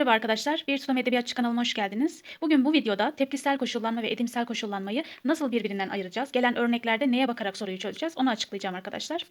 Merhaba arkadaşlar, Bir Tutam Edebiyatçı kanalıma hoş geldiniz. Bugün bu videoda tepkisel koşullanma ve edimsel koşullanmayı nasıl birbirinden ayıracağız? Gelen örneklerde neye bakarak soruyu çözeceğiz? Onu açıklayacağım arkadaşlar.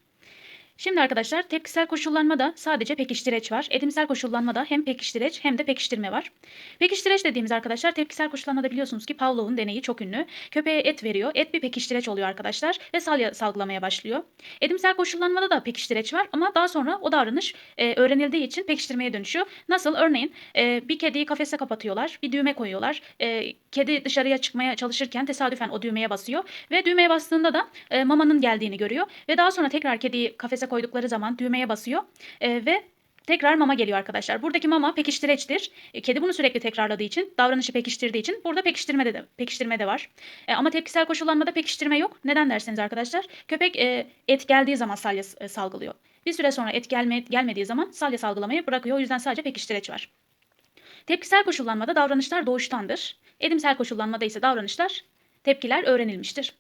Şimdi arkadaşlar tepkisel koşullanmada sadece pekiştireç var. Edimsel koşullanmada hem pekiştireç hem de pekiştirme var. Pekiştireç dediğimiz arkadaşlar tepkisel koşullanmada biliyorsunuz ki Pavlov'un deneyi çok ünlü. Köpeğe et veriyor. Et bir pekiştireç oluyor arkadaşlar ve salya salgılamaya başlıyor. Edimsel koşullanmada da pekiştireç var ama daha sonra o davranış e, öğrenildiği için pekiştirmeye dönüşüyor. Nasıl? Örneğin e, bir kediyi kafese kapatıyorlar. Bir düğme koyuyorlar. E, kedi dışarıya çıkmaya çalışırken tesadüfen o düğmeye basıyor ve düğmeye bastığında da e, mamanın geldiğini görüyor ve daha sonra tekrar kediyi kafese koydukları zaman düğmeye basıyor e, ve tekrar mama geliyor arkadaşlar. Buradaki mama pekiştireçtir. E, kedi bunu sürekli tekrarladığı için, davranışı pekiştirdiği için burada pekiştirme de, pekiştirme de var. E, ama tepkisel koşullanmada pekiştirme yok. Neden derseniz arkadaşlar, köpek e, et geldiği zaman salya e, salgılıyor. Bir süre sonra et gelme, gelmediği zaman salya salgılamayı bırakıyor. O yüzden sadece pekiştireç var. Tepkisel koşullanmada davranışlar doğuştandır. Edimsel koşullanmada ise davranışlar, tepkiler öğrenilmiştir.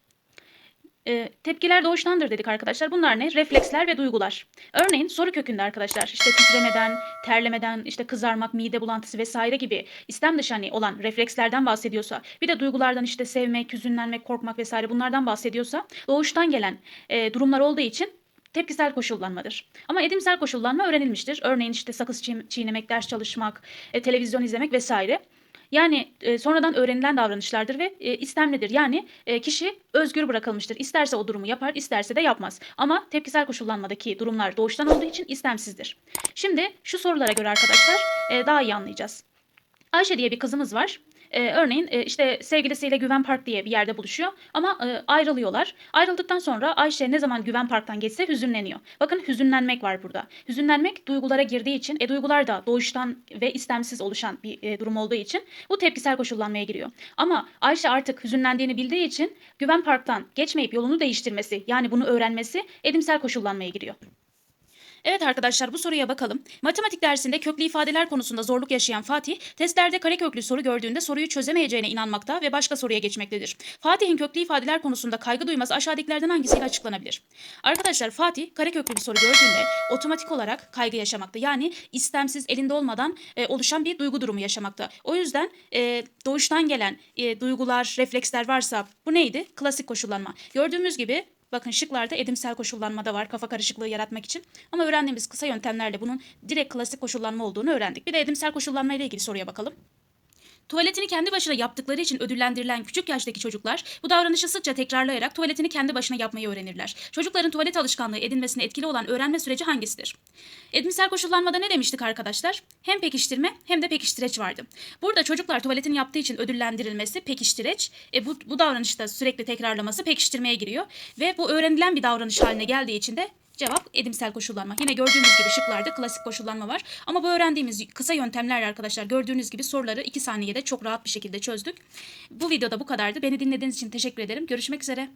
E, tepkiler doğuştandır dedik arkadaşlar. Bunlar ne? Refleksler ve duygular. Örneğin soru kökünde arkadaşlar işte titremeden, terlemeden, işte kızarmak, mide bulantısı vesaire gibi istem dışı hani olan reflekslerden bahsediyorsa, bir de duygulardan işte sevmek, hüzünlenmek, korkmak vesaire bunlardan bahsediyorsa doğuştan gelen e, durumlar olduğu için tepkisel koşullanmadır. Ama edimsel koşullanma öğrenilmiştir. Örneğin işte sakız çiğ- çiğnemek, ders çalışmak, e, televizyon izlemek vesaire. Yani e, sonradan öğrenilen davranışlardır ve e, istemlidir. Yani e, kişi özgür bırakılmıştır. İsterse o durumu yapar, isterse de yapmaz. Ama tepkisel koşullanmadaki durumlar doğuştan olduğu için istemsizdir. Şimdi şu sorulara göre arkadaşlar e, daha iyi anlayacağız. Ayşe diye bir kızımız var. Ee, örneğin e, işte sevgilisiyle Güven Park diye bir yerde buluşuyor ama e, ayrılıyorlar. Ayrıldıktan sonra Ayşe ne zaman Güven Park'tan geçse hüzünleniyor. Bakın hüzünlenmek var burada. Hüzünlenmek duygulara girdiği için, e, duygular da doğuştan ve istemsiz oluşan bir e, durum olduğu için bu tepkisel koşullanmaya giriyor. Ama Ayşe artık hüzünlendiğini bildiği için Güven Park'tan geçmeyip yolunu değiştirmesi yani bunu öğrenmesi edimsel koşullanmaya giriyor. Evet arkadaşlar bu soruya bakalım. Matematik dersinde köklü ifadeler konusunda zorluk yaşayan Fatih, testlerde kareköklü soru gördüğünde soruyu çözemeyeceğine inanmakta ve başka soruya geçmektedir. Fatih'in köklü ifadeler konusunda kaygı duyması aşağıdakilerden hangisiyle açıklanabilir? Arkadaşlar Fatih kareköklü bir soru gördüğünde otomatik olarak kaygı yaşamakta. Yani istemsiz elinde olmadan e, oluşan bir duygu durumu yaşamakta. O yüzden e, doğuştan gelen e, duygular, refleksler varsa bu neydi? Klasik koşullanma. Gördüğümüz gibi Bakın şıklarda edimsel koşullanma da var kafa karışıklığı yaratmak için. Ama öğrendiğimiz kısa yöntemlerle bunun direkt klasik koşullanma olduğunu öğrendik. Bir de edimsel koşullanma ile ilgili soruya bakalım. Tuvaletini kendi başına yaptıkları için ödüllendirilen küçük yaştaki çocuklar bu davranışı sıkça tekrarlayarak tuvaletini kendi başına yapmayı öğrenirler. Çocukların tuvalet alışkanlığı edinmesine etkili olan öğrenme süreci hangisidir? Edimsel koşullanmada ne demiştik arkadaşlar? Hem pekiştirme hem de pekiştireç vardı. Burada çocuklar tuvaletini yaptığı için ödüllendirilmesi pekiştireç. E bu, bu davranışta sürekli tekrarlaması pekiştirmeye giriyor. Ve bu öğrenilen bir davranış haline geldiği için de Cevap edimsel koşullanma. Yine gördüğünüz gibi şıklarda klasik koşullanma var. Ama bu öğrendiğimiz kısa yöntemlerle arkadaşlar gördüğünüz gibi soruları 2 saniyede çok rahat bir şekilde çözdük. Bu videoda bu kadardı. Beni dinlediğiniz için teşekkür ederim. Görüşmek üzere.